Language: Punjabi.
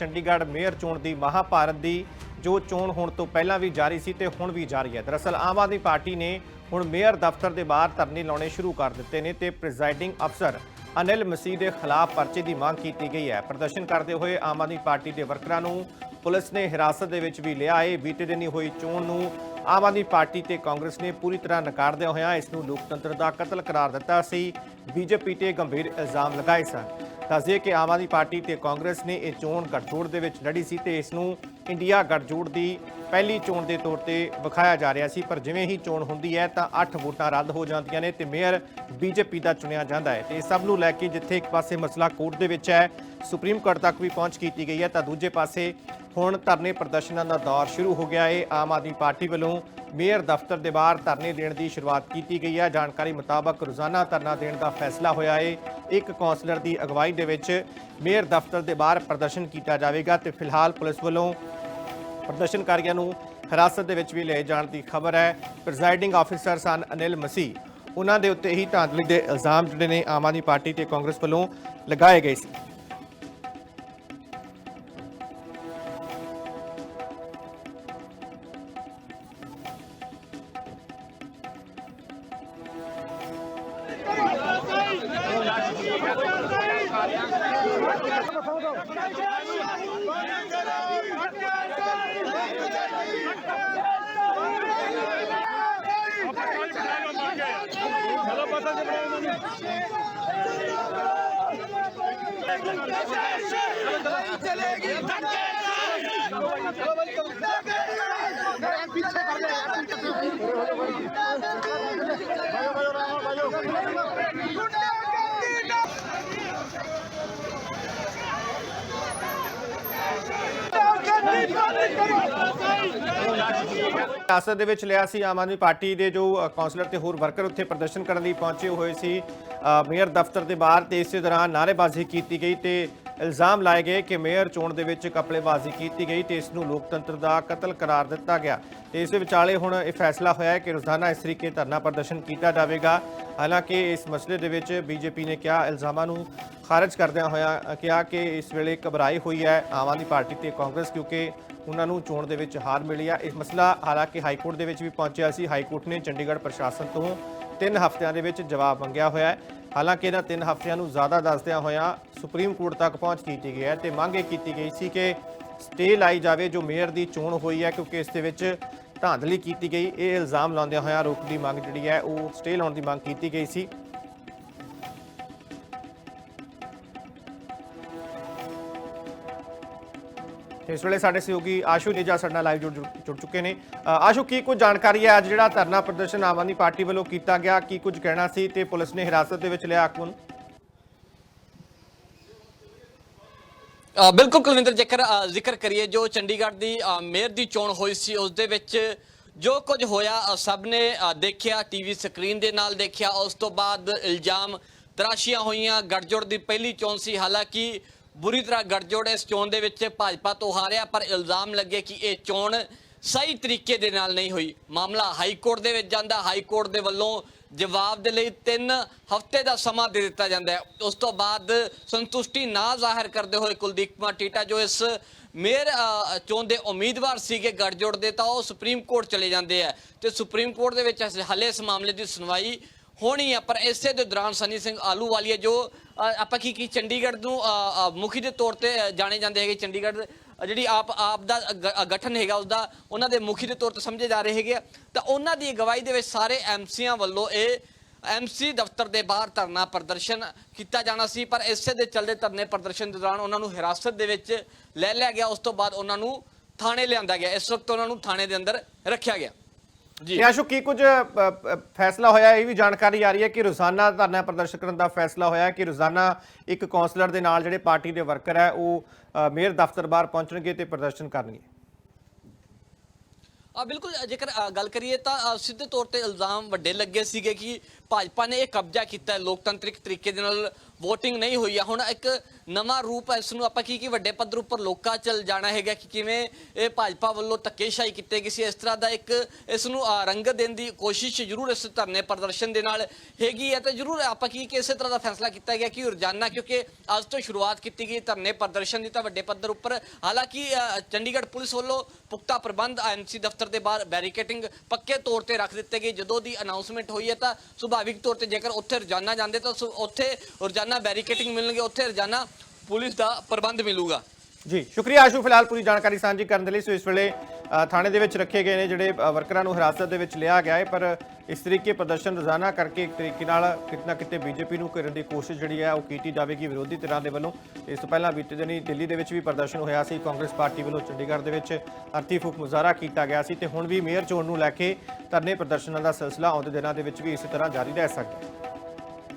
ਚੰਡੀਗੜ੍ਹ ਮੇਅਰ ਚੋਣ ਦੀ ਮਹਾਭਾਰਤ ਦੀ, ਜੋ ਚੋਣ ਹੋਣ ਤੋਂ ਪਹਿਲਾਂ ਵੀ ਜਾਰੀ ਸੀ ਤੇ ਹੁਣ ਵੀ ਜਾਰੀ ਹੈ। ਦਰਅਸਲ ਆਮ ਆਦਮੀ ਪਾਰਟੀ ਨੇ ਹੁਣ ਮੇਅਰ ਦਫ਼ਤਰ ਦੇ ਬਾਹਰ ਧਰਨੇ ਲਾਉਣੇ ਸ਼ੁਰੂ ਕਰ ਦਿੱਤੇ ਨੇ ਤੇ ਪ੍ਰੈਜ਼ਾਈਡਿੰਗ ਅਫਸਰ ਅਨਿਲ ਮਸੀਹ ਦੇ ਖਿਲਾਫ ਪਰਚੇ ਦੀ ਮੰਗ ਕੀਤੀ ਗਈ ਹੈ। ਪ੍ਰਦਰਸ਼ਨ ਕਰਦੇ ਹੋਏ ਆਮ ਆਦਮੀ ਪਾਰਟੀ ਦੇ ਵਰਕਰਾਂ ਨੂੰ ਪੁਲਿਸ ਨੇ ਹਿਰਾਸਤ ਦੇ ਵਿੱਚ ਵੀ ਲਿਆ। ਹੈ ਬੀਤੇ ਦਿਨੀ ਹੋਈ ਚੋਣ ਨੂੰ ਆਮ ਆਦਮੀ ਪਾਰਟੀ ਤੇ ਕਾਂਗਰਸ ਨੇ ਪੂਰੀ ਤਰ੍ਹਾਂ ਨਕਾਰਦਿਆਂ ਹੋਇਆ ਇਸ ਨੂੰ ਲੋਕਤੰਤਰ ਦਾ ਕਤਲ ਕਰਾਰ ਦਿੱਤਾ ਸੀ। ਬੀਜੇਪੀ ਤੇ ਗੰਭੀਰ ਇਲਜ਼ਾਮ ਲਗਾਏ ਸਨ। ਦੱਸਦੇ ਕਿ ਆਮ ਆਦਮੀ ਪਾਰਟੀ ਤੇ ਕਾਂਗਰਸ ਨੇ ਇਹ ਚੋਣ ਗੱਠਜੋੜ ਦੇ ਵਿੱਚ ਲੜੀ ਸੀ ਤੇ ਇਸ ਨੂੰ ਇੰਡੀਆ ਗੱਠਜੋੜ ਦੀ ਪਹਿਲੀ ਚੋਣ ਦੇ ਤੌਰ ਤੇ ਵਿਖਾਇਆ ਜਾ ਰਿਹਾ ਸੀ। ਪਰ ਜਿਵੇਂ ਹੀ ਚੋਣ ਹੁੰਦੀ ਹੈ ਤਾਂ 8 ਵੋਟਾਂ ਰੱਦ ਹੋ ਜਾਂਦੀਆਂ ਨੇ ਤੇ ਮੇਅਰ ਬੀਜੇਪੀ ਦਾ ਚੁਣਿਆ ਜਾਂਦਾ ਹੈ। ਤੇ ਇਹ ਸਭ ਨੂੰ ਲੈ ਕੇ ਜਿੱਥੇ ਇੱਕ ਪਾਸੇ ਮਸਲਾ ਕੋਰਟ ਦੇ ਵਿੱਚ ਹੈ, ਸੁਪਰੀਮ ਕੋਰਟ ਤੱਕ ਵੀ ਪਹੁੰਚ ਕੀਤੀ ਗਈ ਹੈ ਤਾਂ ਦੂਜੇ ਪਾਸੇ ਹੁਣ ਧਰਨੇ ਪ੍ਰਦਰਸ਼ਨਾਂ ਦਾ ਦੌਰ ਸ਼ੁਰੂ ਹੋ ਗਿਆ ਹੈ। ਆਮ ਆਦਮੀ ਪਾਰਟੀ ਵੱਲੋਂ ਮੇਅਰ ਦਫ਼ਤਰ ਦੇ ਬਾਹਰ ਧਰਨੇ ਦੇਣ ਦੀ ਸ਼ੁਰੂਆਤ ਕੀਤੀ ਗਈ ਹੈ। ਜਾਣਕਾਰੀ ਮੁਤਾਬਕ ਰੋਜ਼ਾਨਾ ਧਰਨਾ ਦੇਣ ਦਾ ਫੈਸਲਾ ਹੋਇਆ ਹੈ ਇੱਕ ਕੌਂਸਲਰ ਦੀ ਅਗਵਾਈ ਦੇ ਵਿੱਚ ਮੇਅਰ ਦਫ਼ਤਰ ਦੇ ਬਾਹਰ ਪ੍ਰਦਰਸ਼ਨ ਕੀਤਾ ਜਾਵੇਗਾ ਤੇ ਫਿਲਹਾਲ ਪੁਲਿਸ ਵੱਲੋਂ ਪ੍ਰਦਰਸ਼ਨਕਾਰੀਆਂ ਨੂੰ ਹਿਰਾਸਤ ਦੇ ਵਿੱਚ ਵੀ ਲਏ ਜਾਣ ਦੀ ਖਬਰ ਹੈ। ਪ੍ਰੈਜ਼ਾਈਡਿੰਗ ਆਫੀਸਰ ਸਨ ਅਨਿਲ ਮਸੀਹ। ਉਹਨਾਂ ਦੇ ਉੱਤੇ ਹੀ ਧਾਂਦਲੀ ਦੇ ਇਲਜ਼ਾਮ ਜਿਹੜੇ ਨੇ ਆਮ ਆਦਮੀ ਪਾਰਟੀ ਤੇ ਕਾਂਗਰਸ ਵੱਲੋਂ ਲਗਾਏ ਗਏ ਸੀ। चलेगी पीछे ਸਿਆਸਤ ਦੇ ਵਿੱਚ ਲਿਆ ਸੀ ਆਮ ਆਦਮੀ ਪਾਰਟੀ ਦੇ ਜੋ ਅ, ਕੌਂਸਲਰ ਤੇ ਹੋਰ ਵਰਕਰ ਉੱਥੇ ਪ੍ਰਦਰਸ਼ਨ ਕਰਨ ਲਈ ਪਹੁੰਚੇ ਹੋਏ ਸੀ। ਮੇਅਰ ਦਫ਼ਤਰ ਦੇ ਬਾਹਰ ਤੇ ਇਸੇ ਦੌਰਾਨ ਨਾਅਰੇਬਾਜ਼ੀ ਕੀਤੀ ਗਈ ਤੇ ਇਲਜ਼ਾਮ ਲਾਏ ਗਏ ਕਿ ਮੇਅਰ ਚੋਣ ਦੇ ਵਿੱਚ ਕਪੜੇਬਾਜ਼ੀ ਕੀਤੀ ਗਈ ਤੇ ਇਸ ਨੂੰ ਲੋਕਤੰਤਰ ਦਾ ਕਤਲ ਕਰਾਰ ਦਿੱਤਾ ਗਿਆ। ਤੇ ਇਸ ਦੇ ਵਿਚਾਲੇ ਹੁਣ ਇਹ ਫੈਸਲਾ ਹੋਇਆ ਹੈ ਕਿ ਰੋਜ਼ਾਨਾ ਇਸ ਤਰੀਕੇ ਧਰਨਾ ਪ੍ਰਦਰਸ਼ਨ ਕੀਤਾ ਜਾਵੇਗਾ। ਹਾਲਾਂਕਿ ਇਸ ਮਸਲੇ ਦੇ ਵਿੱਚ ਬੀਜੇਪੀ ਨੇ ਕਿਹਾ ਇਲਜ਼ਾਮਾਂ ਨੂੰ ਖਾਰਜ ਕਰਦਿਆਂ ਹੋਇਆ ਕਿਹਾ ਕਿ ਇਸ ਵੇਲੇ ਘਬਰਾਈ ਹੋਈ ਹੈ ਆਮ ਆਦਮੀ ਪਾਰਟੀ ਤੇ ਕਾਂਗਰਸ ਕਿਉਂਕਿ ਉਹਨਾਂ ਨੂੰ ਚੋਣ ਦੇ ਵਿੱਚ ਹਾਰ ਮਿਲੀ ਆ। ਇਹ ਮਸਲਾ ਹਾਲਾਂਕਿ ਹਾਈ ਕੋਰਟ ਦੇ ਵਿੱਚ ਵੀ ਪਹੁੰਚਿਆ ਸੀ। ਹਾਈ ਕੋਰਟ ਨੇ ਚੰਡੀਗੜ੍ਹ ਪ੍ਰਸ਼ਾਸਨ ਤੋਂ ਤਿੰਨ ਹਫ਼ਤਿਆਂ ਦੇ ਵਿੱਚ ਜਵਾਬ ਮੰਗਿਆ ਹੋਇਆ ਹੈ। ਹਾਲਾਂਕਿ ਇਹਨਾਂ ਤਿੰਨ ਹਫ਼ਤਿਆਂ ਨੂੰ ਜ਼ਿਆਦਾ ਦੱਸਦਿਆਂ ਹੋਇਆਂ ਸੁਪਰੀਮ ਕੋਰਟ ਤੱਕ ਪਹੁੰਚ ਕੀਤੀ ਗਈ ਹੈ ਤੇ ਮੰਗ ਇਹ ਕੀਤੀ ਗਈ ਸੀ ਕਿ ਸਟੇ ਲਾਈ ਜਾਵੇ ਜੋ ਮੇਅਰ ਦੀ ਚੋਣ ਹੋਈ ਹੈ, ਕਿਉਂਕਿ ਇਸ ਦੇ ਵਿੱਚ ਧਾਂਦਲੀ ਕੀਤੀ ਗਈ। ਇਹ ਇਲਜ਼ਾਮ ਲਾਉਂਦਿਆਂ ਹੋਇਆਂ ਰੋਕ ਦੀ ਮੰਗ ਜਿਹੜੀ ਹੈ, ਉਹ ਸਟੇ ਲਾਉਣ ਦੀ ਮੰਗ ਕੀਤੀ ਗਈ ਸੀ। ਤੇ ਇਸ ਵੇਲੇ ਸਾਡੇ ਸਹਿਯੋਗੀ ਆਸ਼ੂ ਨੇਜਾ ਸਾਡੇ ਨਾਲ ਲਾਈਵ ਜੁੜ ਚੁੱਕੇ ਨੇ। ਆਸ਼ੂ ਕੀ ਕੁਝ ਜਾਣਕਾਰੀ ਹੈ? ਅੱਜ ਜਿਹੜਾ ਧਰਨਾ ਪ੍ਰਦਰਸ਼ਨ ਆਮ ਆਦਮੀ ਪਾਰਟੀ ਵੱਲੋਂ ਕੀਤਾ ਗਿਆ ਕੀ ਕੁਝ ਕਹਿਣਾ ਸੀ ਤੇ ਪੁਲਿਸ ਨੇ ਹਿਰਾਸਤ ਦੇ ਵਿੱਚ ਲਿਆ ਆਗੂ ਨੂੰ? ਬਿਲਕੁਲ ਕੁਲਵਿੰਦਰ ਜੇਕਰ ਜ਼ਿਕਰ ਕਰੀਏ ਜੋ ਚੰਡੀਗੜ੍ਹ ਦੀ ਮੇਅਰ ਦੀ ਚੋਣ ਹੋਈ ਸੀ ਉਸ ਦੇ ਵਿੱਚ ਜੋ ਕੁਝ ਹੋਇਆ ਸਭ ਨੇ ਅ, ਦੇਖਿਆ ਟੀਵੀ ਸਕਰੀਨ ਦੇ ਨਾਲ ਦੇਖਿਆ। ਉਸ ਤੋਂ ਬਾਅਦ ਇਲਜ਼ਾਮ ਤਰਾਸ਼ੀਆਂ ਹੋਈਆਂ ਗੱਠਜੋੜ ਦੀ ਪਹਿਲੀ ਚੋਣ ਸੀ। ਹਾਲਾਂਕਿ ਬੁਰੀ ਤਰ੍ਹਾਂ ਗੱਠਜੋੜ ਇਸ ਚੋਣ ਦੇ ਵਿੱਚ ਭਾਜਪਾ ਤੋਂ ਹਾਰਿਆ, ਪਰ ਇਲਜ਼ਾਮ ਲੱਗੇ ਕਿ ਇਹ ਚੋਣ ਸਹੀ ਤਰੀਕੇ ਦੇ ਨਾਲ ਨਹੀਂ ਹੋਈ। ਮਾਮਲਾ ਹਾਈ ਕੋਰਟ ਦੇ ਵਿੱਚ ਜਾਂਦਾ, ਹਾਈ ਕੋਰਟ ਦੇ ਵੱਲੋਂ ਜਵਾਬ ਦੇ ਲਈ 3 ਹਫ਼ਤੇ ਦਾ ਸਮਾਂ ਦੇ ਦਿੱਤਾ ਜਾਂਦਾ ਹੈ। ਉਸ ਤੋਂ ਬਾਅਦ ਸੰਤੁਸ਼ਟੀ ਨਾ ਜ਼ਾਹਿਰ ਕਰਦੇ ਹੋਏ ਕੁਲਦੀਪ ਕੁਮਾਰ ਟੀਟਾ, ਜੋ ਇਸ ਮੇਅਰ ਚੋਣ ਦੇ ਉਮੀਦਵਾਰ ਸੀਗੇ ਗੱਠਜੋੜ ਦੇ, ਤਾਂ ਉਹ ਸੁਪਰੀਮ ਕੋਰਟ ਚਲੇ ਜਾਂਦੇ ਆ। ਤੇ ਸੁਪਰੀਮ ਕੋਰਟ ਦੇ ਵਿੱਚ ਇਸ- ਹਾਲੇ ਇਸ ਮਾਮਲੇ ਦੀ ਸੁਣਵਾਈ ਹੋਣੀ ਆ, ਪਰ ਇਸੇ ਦੇ ਦੌਰਾਨ ਸਨੀ ਸਿੰਘ ਆਲੂਵਾਲੀਆ ਜੋ ਆਪਾਂ ਕੀ ਕੀ ਚੰਡੀਗੜ੍ਹ ਨੂੰ ਮੁਖੀ ਦੇ ਤੌਰ ਤੇ ਜਾਣੇ ਜਾਂਦੇ ਹੈਗੇ ਚੰਡੀਗੜ੍ਹ ਜਿਹੜੀ ਆਪ ਆਪ ਦਾ ਗਠਨ ਹੈਗਾ, ਉਸਦਾ ਉਹਨਾਂ ਦੇ ਮੁਖੀ ਦੇ ਤੌਰ ਤੇ ਸਮਝੇ ਜਾ ਰਹੇ ਹੈਗੇ ਆ। ਤਾਂ ਉਹਨਾਂ ਦੀ ਅਗਵਾਈ ਦੇ ਵਿੱਚ ਸਾਰੇ ਐਮਸੀਆਂ ਵੱਲੋਂ ਇਹ ਐਮਸੀ ਦਫ਼ਤਰ ਦੇ ਬਾਹਰ ਧਰਨਾ ਪ੍ਰਦਰਸ਼ਨ ਕੀਤਾ ਜਾਣਾ ਸੀ, ਪਰ ਇਸੇ ਦੇ ਚੱਲਦੇ ਧਰਨੇ ਪ੍ਰਦਰਸ਼ਨ ਦੌਰਾਨ ਉਹਨਾਂ ਨੂੰ ਹਿਰਾਸਤ ਦੇ ਵਿੱਚ ਲੈ ਲਿਆ ਗਿਆ, ਉਸ ਤੋਂ ਬਾਅਦ ਉਹਨਾਂ ਨੂੰ ਥਾਣੇ ਲਿਆਂਦਾ ਗਿਆ, ਇਸ ਵਕਤ ਉਹਨਾਂ ਨੂੰ ਥਾਣੇ ਦੇ ਅੰਦਰ ਰੱਖਿਆ ਗਿਆ ਜੀ। ਆਸ਼ੂ ਕੀ ਕੁਝ ਫੈਸਲਾ ਹੋਇਆ? ਇਹ ਵੀ ਜਾਣਕਾਰੀ ਆ ਰਹੀ ਹੈ ਕਿ ਰੋਜ਼ਾਨਾ ਧਰਨਾ ਪ੍ਰਦਰਸ਼ਨ ਕਰਨ ਦਾ ਫੈਸਲਾ ਹੋਇਆ ਕਿ ਰੋਜ਼ਾਨਾ ਇੱਕ ਕੌਂਸਲਰ ਦੇ ਨਾਲ ਜਿਹੜੇ ਪਾਰਟੀ ਦੇ ਵਰਕਰ ਹੈ ਉਹ ਮੇਅਰ ਦਫ਼ਤਰ ਬਾਹਰ ਪਹੁੰਚਣਗੇ ਤੇ ਪ੍ਰਦਰਸ਼ਨ ਕਰਨਗੇ। ਆ ਬਿਲਕੁਲ ਜੇਕਰ ਗੱਲ ਕਰੀਏ ਤਾਂ ਸਿੱਧੇ ਤੌਰ ਤੇ ਇਲਜ਼ਾਮ ਵੱਡੇ ਲੱਗੇ ਸੀਗੇ ਕਿ ਭਾਜਪਾ ਨੇ ਇਹ ਕਬਜ਼ਾ ਕੀਤਾ ਹੈ। ਲੋਕਤੰਤਰਿਕ ਤਰੀਕੇ ਦੇ ਨਾਲ VOTING ਨਹੀਂ ਹੋਈ ਆ। ਹੁਣ ਇੱਕ ਨਵਾਂ ਰੂਪ ਹੈ ਇਸ ਨੂੰ ਆਪਾਂ ਕੀ ਕੀ ਵੱਡੇ ਪੱਧਰ ਉੱਪਰ ਲੋਕਾਂ ਚਲ ਜਾਣਾ ਹੈਗਾ ਕਿ ਕਿਵੇਂ ਇਹ ਭਾਜਪਾ ਵੱਲੋਂ ਧੱਕੇਸ਼ਾਹੀ ਕੀਤੇ ਗਈ ਸੀ। ਇਸ ਤਰ੍ਹਾਂ ਦਾ ਇੱਕ ਇਸ ਨੂੰ ਅ, ਰੰਗਤ ਦੇਣ ਦੀ ਕੋਸ਼ਿਸ਼ ਜ਼ਰੂਰ ਇਸ ਧਰਨੇ ਪ੍ਰਦਰਸ਼ਨ ਦੇ ਨਾਲ ਹੈਗੀ ਹੈ। ਤੇ ਜ਼ਰੂਰ ਆਪਾਂ ਕੀ ਕਿ ਇਸੇ ਤਰ੍ਹਾਂ ਦਾ ਫੈਸਲਾ ਕੀਤਾ ਗਿਆ ਕਿ ਰੋਜ਼ਾਨਾ ਕਿਉਂਕਿ ਅੱਜ ਤੋਂ ਸ਼ੁਰੂਆਤ ਕੀਤੀ ਗਈ ਧਰਨੇ ਪ੍ਰਦਰਸ਼ਨ ਦੀ ਤਾਂ ਵੱਡੇ ਪੱਧਰ ਉੱਪਰ। ਹਾਲਾਂਕਿ ਚੰਡੀਗੜ੍ਹ ਪੁਲਿਸ ਵੱਲੋਂ ਪੁਖਤਾ ਪ੍ਰਬੰਧ ਐਨਸੀ ਦਫ਼ਤਰ ਦੇ ਬਾਹਰ ਬੈਰੀਕੇਟਿੰਗ ਪੱਕੇ ਤੌਰ ਤੇ ਰੱਖ ਦਿੱਤੇ ਗਏ। ਜਦੋਂ ਦੀ ਅਨਾਉਂਸਮੈਂਟ ਹੋਈ ਹੈ ਤਾਂ ਸੁਭਾਵਿਕ ਤੌਰ ਤੇ ਜੇਕਰ ਉੱਥੇ ਰੋਜ਼ਾਨਾ ਜਾਂਦੇ ਤਾਂ ਸੁ- ਉੱਥੇ ਰੋਜ਼ਾਨਾ ਬੈਰੀਕੇਟਿੰਗ ਮਿਲਣਗੇ, ਉੱਥੇ ਰੋਜ਼ਾਨਾ ਪੁਲਿਸ ਦਾ ਪ੍ਰਬੰਧ ਮਿਲੂਗਾ। ਜੀ, ਸ਼ੁਕਰੀਆ ਆਸ਼ੂ, ਫਿਲਹਾਲ ਪੂਰੀ ਜਾਣਕਾਰੀ ਸਾਂਝੀ ਕਰਨ ਦੇ ਲਈ। ਸੋ ਇਸ ਵੇਲੇ ਥਾਣੇ ਦੇ ਵਿੱਚ ਰੱਖੇ ਗਏ ਨੇ ਜਿਹੜੇ ਵਰਕਰਾਂ ਨੂੰ ਹਿਰਾਸਤ ਦੇ ਵਿੱਚ ਲਿਆ ਗਿਆ ਹੈ, ਪਰ ਇਸ ਤਰੀਕੇ ਪ੍ਰਦਰਸ਼ਨ ਰੋਜ਼ਾਨਾ ਕਰਕੇ ਇੱਕ ਤਰੀਕੇ ਨਾਲ ਕਿਤਨਾ ਕਿਤੇ ਬੀਜੇਪੀ ਨੂੰ ਘੇਰਨ ਦੀ ਕੋਸ਼ਿਸ਼ ਜਿਹੜੀ ਹੈ, ਉਹ ਕੀਤੀ ਜਾਵੇਗੀ ਵਿਰੋਧੀ ਧਿਰਾਂ ਦੇ ਵੱਲੋਂ। ਇਸ ਤੋਂ ਪਹਿਲਾਂ ਬੀਤੇ ਦਿਨੀ ਦਿੱਲੀ ਦੇ ਵਿੱਚ ਵੀ ਪ੍ਰਦਰਸ਼ਨ ਹੋਇਆ ਸੀ। ਕਾਂਗਰਸ ਪਾਰਟੀ ਵੱਲੋਂ ਚੰਡੀਗੜ੍ਹ ਦੇ ਵਿੱਚ ਅਰਥੀ ਫੂਕ ਮੁਜ਼ਾਹਰਾ ਕੀਤਾ ਗਿਆ ਸੀ ਤੇ ਹੁਣ ਵੀ ਮੇਅਰ ਚੋਣ ਨੂੰ ਲੈ ਕੇ ਧਰਨੇ ਪ੍ਰਦਰਸ਼ਨਾਂ ਦਾ ਸਿਲਸਿਲਾ ਆਉਂਦੇ ਦਿਨਾਂ ਦੇ ਵਿੱਚ ਵੀ ਇਸੇ ਤਰ੍ਹਾਂ ਜਾਰੀ ਰਹਿ ਸਕਦਾ ਹੈ।